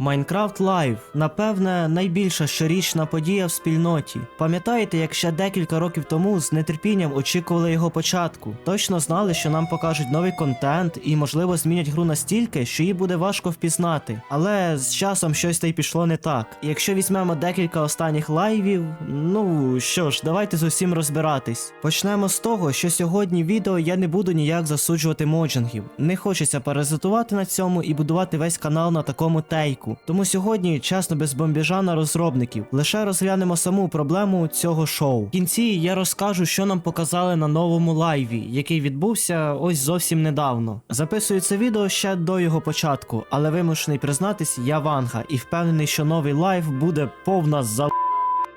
Майнкрафт Лайв, напевне, найбільша щорічна подія в спільноті. Пам'ятаєте, як ще декілька років тому з нетерпінням очікували його початку? Точно знали, що нам покажуть новий контент і, можливо, змінять гру настільки, що її буде важко впізнати. Але з часом щось та й пішло не так. І якщо візьмемо декілька останніх лайвів, ну що ж, давайте з усім розбиратись. Почнемо з того, що сьогодні відео я не буду ніяк засуджувати моджингів. Не хочеться паразитувати на цьому і будувати весь канал на такому тейку. Тому сьогодні, чесно, без бомбіжа на розробників, лише розглянемо саму проблему цього шоу. В кінці я розкажу, що нам показали на новому лайві, який відбувся ось зовсім недавно. Записую це відео ще до його початку, але вимушений признатись, я Ванга і впевнений, що новий лайв буде повна за.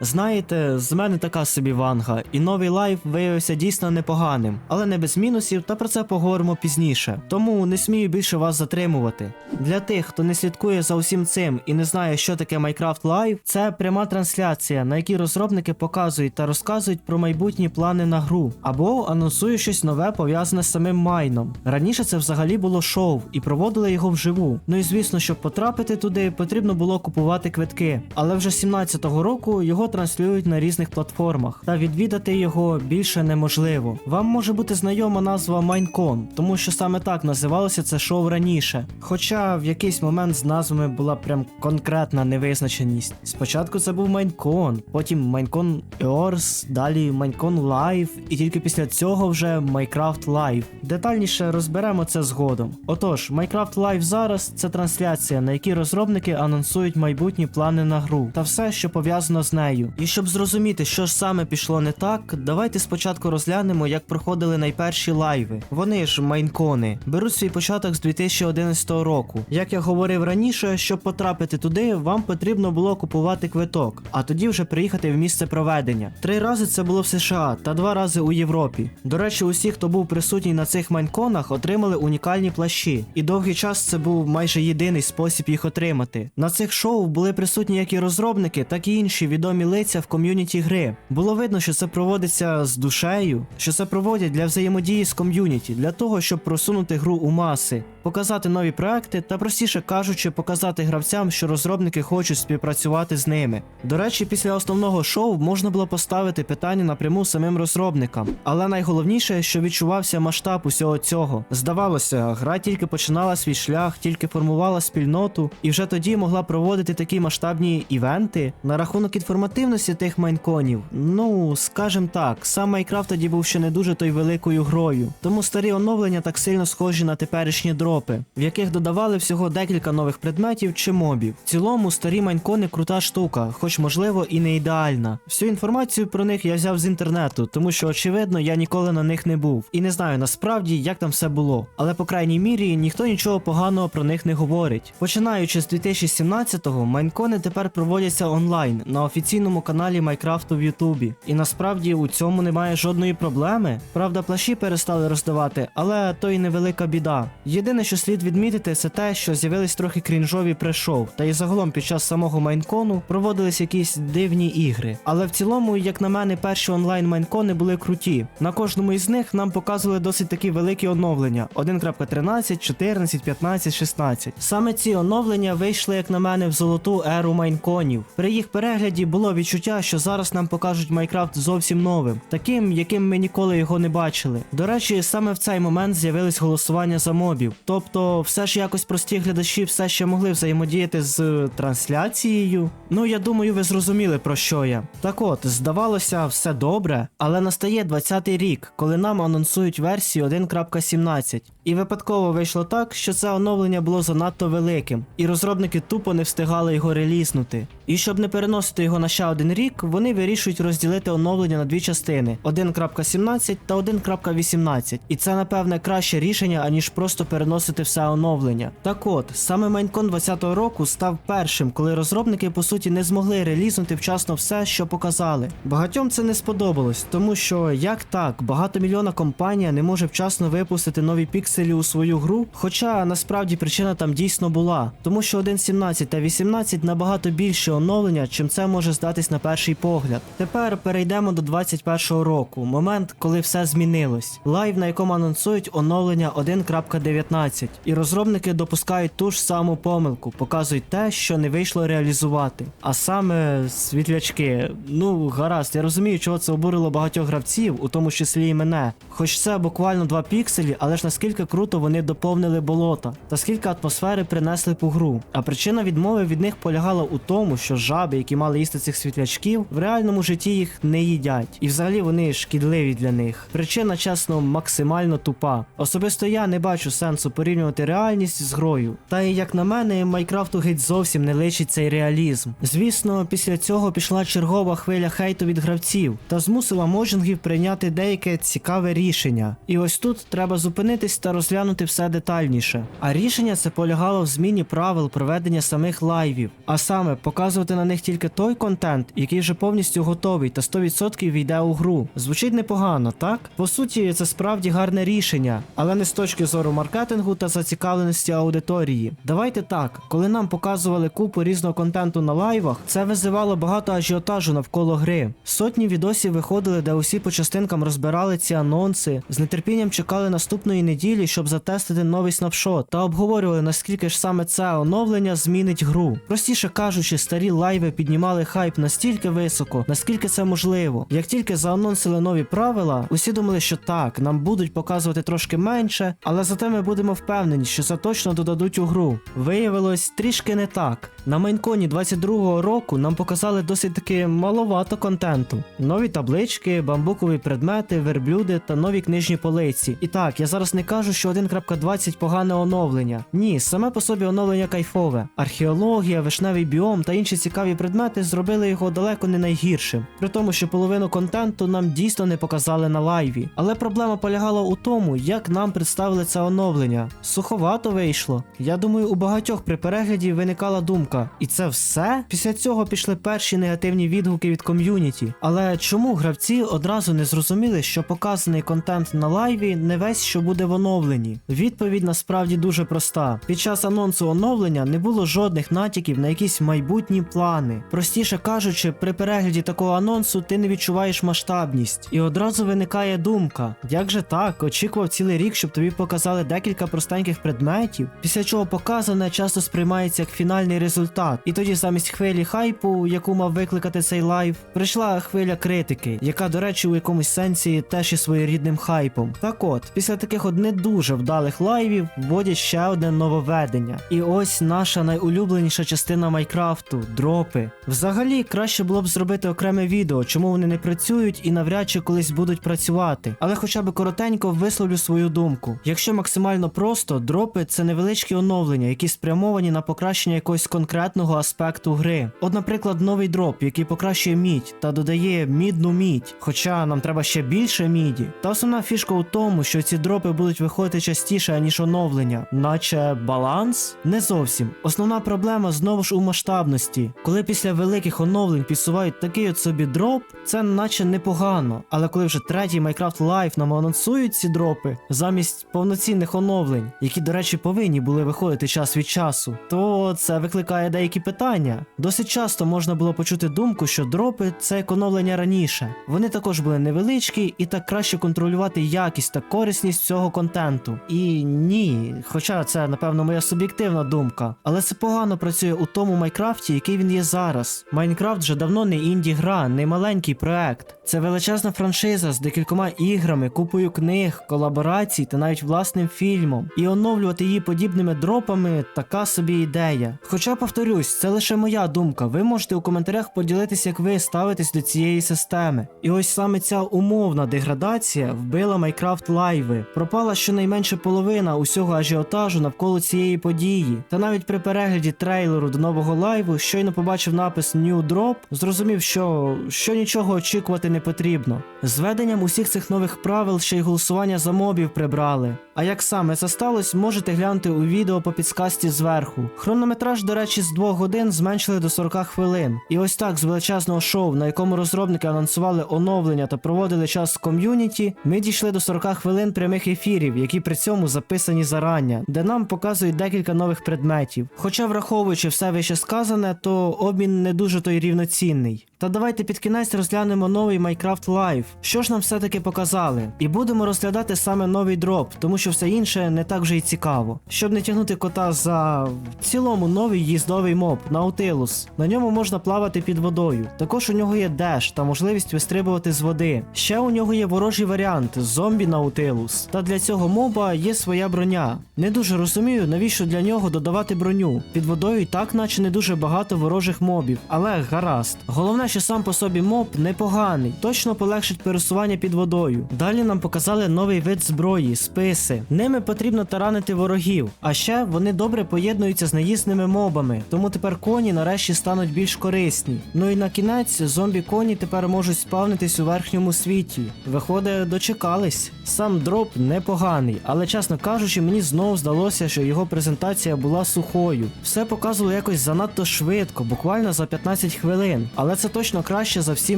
Знаєте, з мене така собі ванга, і новий лайв виявився дійсно непоганим, але не без мінусів, та про це поговоримо пізніше. Тому не смію більше вас затримувати. Для тих, хто не слідкує за усім цим і не знає, що таке Minecraft Live, це пряма трансляція, на якій розробники показують та розказують про майбутні плани на гру, або анонсують щось нове пов'язане з самим майном. Раніше це взагалі було шоу, і проводили його вживу. Ну і звісно, щоб потрапити туди, потрібно було купувати квитки. Але вже 17-го року його транслюють на різних платформах, та відвідати його більше неможливо. Вам може бути знайома назва Майнкон, тому що саме так називалося це шоу раніше. Хоча в якийсь момент з назвами була прям конкретна невизначеність. Спочатку це був Майнкон, потім Майнкон Earth, далі Майнкон Live, і тільки після цього вже Minecraft Live. Детальніше розберемо це згодом. Отож, Minecraft Live зараз це трансляція, на якій розробники анонсують майбутні плани на гру та все, що пов'язано з нею. І щоб зрозуміти, що ж саме пішло не так, давайте спочатку розглянемо, як проходили найперші лайви. Вони ж майнкони беруть свій початок з 2011 року. Як я говорив раніше, щоб потрапити туди, вам потрібно було купувати квиток, а тоді вже приїхати в місце проведення. Три рази це було в США та два рази у Європі. До речі, усі, хто був присутній на цих майнконах, отримали унікальні плащі, і довгий час це був майже єдиний спосіб їх отримати. На цих шоу були присутні як і розробники, так і інші відомі лиця в ком'юніті гри. Було видно, що це проводиться з душею, що це проводять для взаємодії з ком'юніті, для того, щоб просунути гру у маси, показати нові проекти та простіше кажучи, показати гравцям, що розробники хочуть співпрацювати з ними. До речі, після основного шоу можна було поставити питання напряму самим розробникам, але найголовніше, що відчувався масштаб усього цього. Здавалося, гра тільки починала свій шлях, тільки формувала спільноту, і вже тоді могла проводити такі масштабні івенти на рахунок інформативності тих майнконів. Ну, скажем так, сам Майнкрафт тоді був ще не дуже той великою грою, тому старі оновлення так сильно схожі на теперішні дропи, в яких додавали всього декілька нових предметів чи мобів. В цілому старі майнкони крута штука, хоч можливо і не ідеальна. Всю інформацію про них я взяв з інтернету, тому що очевидно я ніколи на них не був і не знаю насправді, як там все було. Але по крайній мірі ніхто нічого поганого про них не говорить. Починаючи з 2017-го, майнкони тепер проводяться онлайн на офіційному каналі Майкрафту в Ютубі. І насправді у цьому немає жодної проблеми. Правда, плащі перестали роздавати, але то й невелика біда. Єдине, що слід відмітити, це те, що з'явились трохи крінжові прешоу, та й загалом під час самого майнкону проводились якісь дивні ігри. Але в цілому, як на мене, перші онлайн майнкони були круті. На кожному із них нам показували досить такі великі оновлення: 1.13, 14, 15, 16. Саме ці оновлення вийшли, як на мене, в золоту еру майнконів. При їх перегляді було відчуття, що зараз нам покажуть Майнкрафт зовсім новим, таким, яким ми ніколи його не бачили. До речі, саме в цей момент з'явились голосування за мобів. Тобто, все ж якось прості глядачі все ще могли взаємодіяти з е, трансляцією. Ну, я думаю, ви зрозуміли про що я. Так от, здавалося, все добре, але настає 20-й рік, коли нам анонсують версію 1.17. І випадково вийшло так, що це оновлення було занадто великим, і розробники тупо не встигали його релізнути. І щоб не переносити його на ще один рік, вони вирішують розділити оновлення на дві частини: 1.17 та 1.18. І це, напевне, краще рішення, аніж просто переносити все оновлення. Так от, саме Майнкон 20-го року став першим, коли розробники по суті не змогли релізнути вчасно все, що показали. Багатьом це не сподобалось, тому що як так, багатомільйонна компанія не може вчасно випустити нові пікселі пікселів у свою гру, хоча насправді причина там дійсно була, тому що 1.17 та 18 набагато більше оновлення, чим це може здатись на перший погляд. Тепер перейдемо до 21-го року, момент, коли все змінилось. Лайв, на якому анонсують оновлення 1.19, і розробники допускають ту ж саму помилку, показують те, що не вийшло реалізувати. А саме світлячки. Ну, гаразд, я розумію, чого це обурило багатьох гравців, у тому числі і мене. Хоч це буквально 2 пікселі, але ж наскільки круто вони доповнили болота, та скільки атмосфери принесли по гру. А причина відмови від них полягала у тому, що жаби, які мали їсти цих світлячків, в реальному житті їх не їдять. І взагалі вони шкідливі для них. Причина, чесно, максимально тупа. Особисто я не бачу сенсу порівнювати реальність з грою. Та і як на мене, Майкрафту геть зовсім не личить цей реалізм. Звісно, після цього пішла чергова хвиля хейту від гравців та змусила можінгів прийняти деяке цікаве рішення. І ось тут треба зупинитись та розглянути все детальніше. А рішення це полягало в зміні правил проведення самих лайвів, а саме показувати на них тільки той контент, який вже повністю готовий та 100% війде у гру. Звучить непогано, так? По суті, це справді гарне рішення, але не з точки зору маркетингу та зацікавленості аудиторії. Давайте так, коли нам показували купу різного контенту на лайвах, це визивало багато ажіотажу навколо гри. Сотні відосів виходили, де усі по частинкам розбирали ці анонси, з нетерпінням чекали наступної неділі, щоб затестити новий снапшот, та обговорювали, наскільки ж саме це оновлення змінить гру. Простіше кажучи, старі лайви піднімали хайп настільки високо, наскільки це можливо. Як тільки заанонсили нові правила, усі думали, що так, нам будуть показувати трошки менше, але зате ми будемо впевнені, що це точно додадуть у гру. Виявилось трішки не так. На майнконі 22-го року нам показали досить таки маловато контенту. Нові таблички, бамбукові предмети, верблюди та нові книжні полиці. І так, я зараз не кажу, що 1.20 погане оновлення. Ні, саме по собі оновлення кайфове. Археологія, вишневий біом та інші цікаві предмети зробили його далеко не найгіршим. При тому, що половину контенту нам дійсно не показали на лайві. Але проблема полягала у тому, як нам представили це оновлення. Суховато вийшло. Я думаю, у багатьох при перегляді виникала думка. І це все? Після цього пішли перші негативні відгуки від ком'юніті. Але чому гравці одразу не зрозуміли, що показаний контент на лайві не весь що буде в оновленні? Відповідь насправді дуже проста. Під час анонсу оновлення не було жодних натяків на якісь майбутні плани. Простіше кажучи, при перегляді такого анонсу ти не відчуваєш масштабність. І одразу виникає думка: як же так, очікував цілий рік, щоб тобі показали декілька простеньких предметів, після чого показане часто сприймається як фінальний результат. І тоді замість хвилі хайпу, яку мав викликати цей лайв, прийшла хвиля критики, яка, до речі, у якомусь сенсі теж є своєрідним хайпом. Так от, після таких от не дуже вдалих лайвів вводять ще одне нововведення. І ось наша найулюбленіша частина Майкрафту дропи. Взагалі, краще було б зробити окреме відео, чому вони не працюють і навряд чи колись будуть працювати. Але хоча б коротенько висловлю свою думку. Якщо максимально просто, дропи це невеличкі оновлення, які спрямовані на покращення якогось конкретного аспекту гри. От, наприклад, новий дроп, який покращує мідь та додає мідну мідь, хоча нам треба ще більше міді. Та основна фішка у тому, що ці дропи будуть виходити частіше, ніж оновлення, наче баланс? Не зовсім. Основна проблема знову ж у масштабності. Коли після великих оновлень підсувають такий от собі дроп, це наче непогано. Але коли вже третій Minecraft Live нам анонсують ці дропи замість повноцінних оновлень, які, до речі, повинні були виходити час від часу, то це викликає деякі питання. Досить часто можна було почути думку, що дропи це оновлення раніше. Вони також були невеличкі і так краще контролювати якість та корисність цього контенту. І ні, хоча це напевно моя суб'єктивна думка, але це погано працює у тому Майкрафті, який він є зараз. Майнкрафт вже давно не інді гра, не маленький проект. Це величезна франшиза з декількома іграми, купою книг, колаборацій та навіть власним фільмом. І оновлювати її подібними дропами така собі ідея. Хоча, повторюсь, це лише моя думка. Ви можете у коментарях поділитися, як ви ставитесь до цієї системи. І ось саме ця умовна деградація вбила Майкрафт лайви. Пропала щонайменше половина усього ажіотажу навколо цієї події. Та навіть при перегляді трейлеру до нового лайву щойно побачив напис New Drop, зрозумів, що, що нічого очікувати не потрібно. З введенням усіх цих нових правил ще й голосування за мобів прибрали. А як саме це сталося, можете глянути у відео по підсказці зверху. Хронометраж, до речі, з 2 годин зменшили до 40 хвилин. І ось так з величезного шоу, на якому розробники анонсували оновлення та проводили час з ком'юніті, ми дійшли до 40 хвилин прямих ефірів, які при цьому записані зарання, де нам показують декілька нових предметів. Хоча, враховуючи все вище сказане, то обмін не дуже той рівноцінний. Та давайте під кінець розглянемо новий Minecraft Live. Що ж нам все-таки показали? І будемо розглядати саме новий дроп, тому що все інше не так вже й цікаво. Щоб не тягнути кота за в цілому новий їздовий моб Наутилус. На ньому можна плавати під водою. Також у нього є деш та можливість вистрибувати з води. Ще у нього є ворожий варіант зомбі Наутилус. Та для цього моба є своя броня. Не дуже розумію, навіщо для нього додавати броню. Під водою і так, наче не дуже багато ворожих мобів, але гаразд. Головне, що сам по собі моб непоганий, точно полегшить пересування під водою. Далі нам показали новий вид зброї списи. Ними потрібно таранити ворогів, а ще вони добре поєднуються з неїсними мобами, тому тепер коні нарешті стануть більш корисні. Ну і на кінець зомбі коні тепер можуть спавнитись у верхньому світі. Виходить, дочекались. Сам дроп непоганий, але чесно кажучи, мені знову здалося, що його презентація була сухою. Все показувало якось занадто швидко, буквально за 15 хвилин. Але це точно краще за всі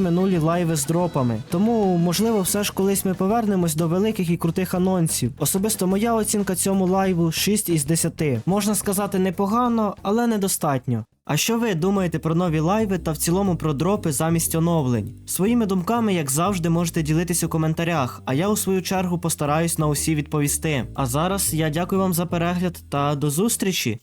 минулі лайви з дропами. Тому, можливо, все ж колись ми повернемось до великих і крутих анонсів. Особисто моя оцінка цьому лайву 6 із 10. Можна сказати непогано, але недостатньо. А що ви думаєте про нові лайви та в цілому про дропи замість оновлень? Своїми думками, як завжди, можете ділитись у коментарях, а я у свою чергу постараюсь на усі відповісти. А зараз я дякую вам за перегляд та до зустрічі!